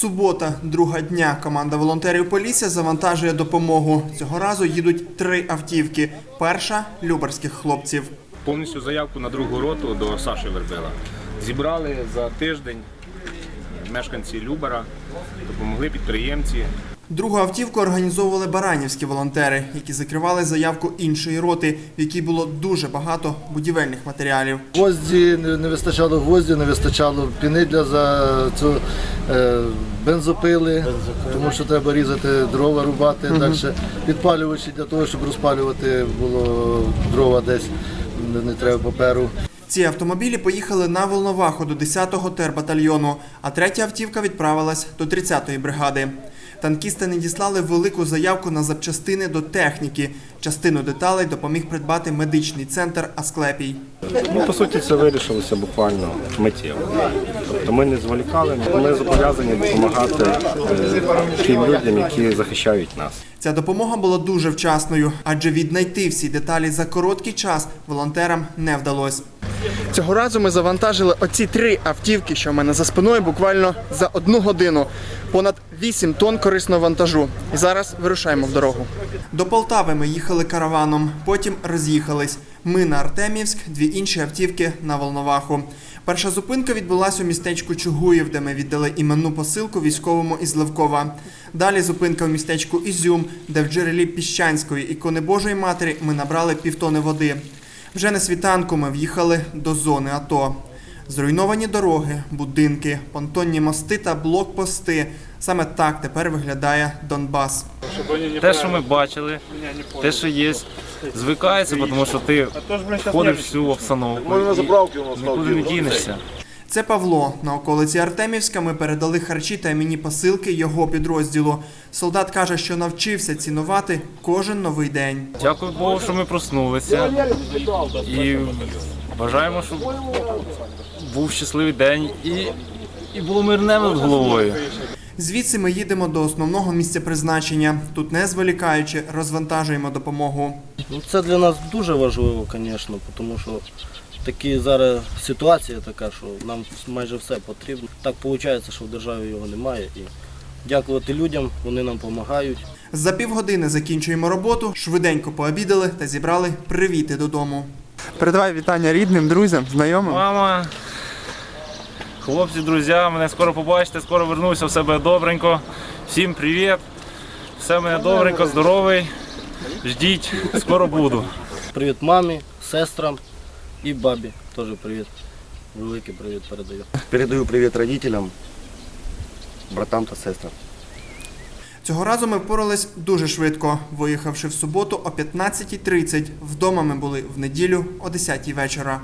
Субота, друга дня. Команда волонтерів Полісся завантажує допомогу. Цього разу їдуть три автівки. Перша любарських хлопців. повністю заявку на другу роту до Саші Вербила. Зібрали за тиждень мешканці Любера, допомогли підприємці. Другу автівку організовували баранівські волонтери, які закривали заявку іншої роти, в якій було дуже багато будівельних матеріалів. Гвозді не вистачало гвозді, не вистачало піни для за цю е, бензопили, тому що треба різати дрова, рубати далі. Підпалювачі для того, щоб розпалювати було дрова десь, не, не треба паперу. Ці автомобілі поїхали на Волноваху до 10-го тербатальйону, а третя автівка відправилась до 30-ї бригади. Танкісти надіслали велику заявку на запчастини до техніки. Частину деталей допоміг придбати медичний центр Асклепій. Ну, по суті, це вирішилося буквально миттєво. Тобто ми не зволікали, ми зобов'язані допомагати е, тим людям, які захищають нас. Ця допомога була дуже вчасною, адже віднайти всі деталі за короткий час волонтерам не вдалося. Цього разу ми завантажили оці три автівки, що в мене за спиною, буквально за одну годину. Понад 8 тонн корисного вантажу. І зараз вирушаємо в дорогу. До Полтави ми їхали караваном, потім роз'їхались. Ми на Артемівськ, дві інші автівки на Волноваху. Перша зупинка відбулася у містечку Чугуїв, де ми віддали іменну посилку військовому із Левкова. Далі зупинка в містечку Ізюм, де в джерелі Піщанської ікони Божої Матері ми набрали півтони води. Вже на світанку ми в'їхали до зони АТО. Зруйновані дороги, будинки, понтонні мости та блокпости. Саме так тепер виглядає Донбас. те, що ми бачили, те, що є, звикається, тому що ти входиш всю обстановку і нікуди не дінешся. Це Павло. На околиці Артемівська ми передали харчі та іменні посилки його підрозділу. Солдат каже, що навчився цінувати кожен новий день. Дякую Богу, що ми проснулися. І бажаємо, щоб був щасливий день і, і було мирне над головою. Звідси ми їдемо до основного місця призначення. Тут не зволікаючи, розвантажуємо допомогу. Ну, це для нас дуже важливо, звісно, тому що такі зараз ситуація така, що нам майже все потрібно. Так виходить, що в державі його немає. І дякувати людям, вони нам допомагають. За півгодини закінчуємо роботу, швиденько пообідали та зібрали привіти додому. Передавай вітання рідним, друзям, знайомим. Мама, хлопці, друзі, мене скоро побачите, скоро вернуся, все буде добренько. Всім привіт. Все мене добренько, здоровий. Ждіть, скоро буду. Привіт мамі, сестрам і бабі. Теж привіт. Великий привіт передаю. Передаю привіт родителям, братам та сестрам. Цього разу ми впорались дуже швидко. Виїхавши в суботу о 15.30, вдома ми були в неділю о 10 вечора.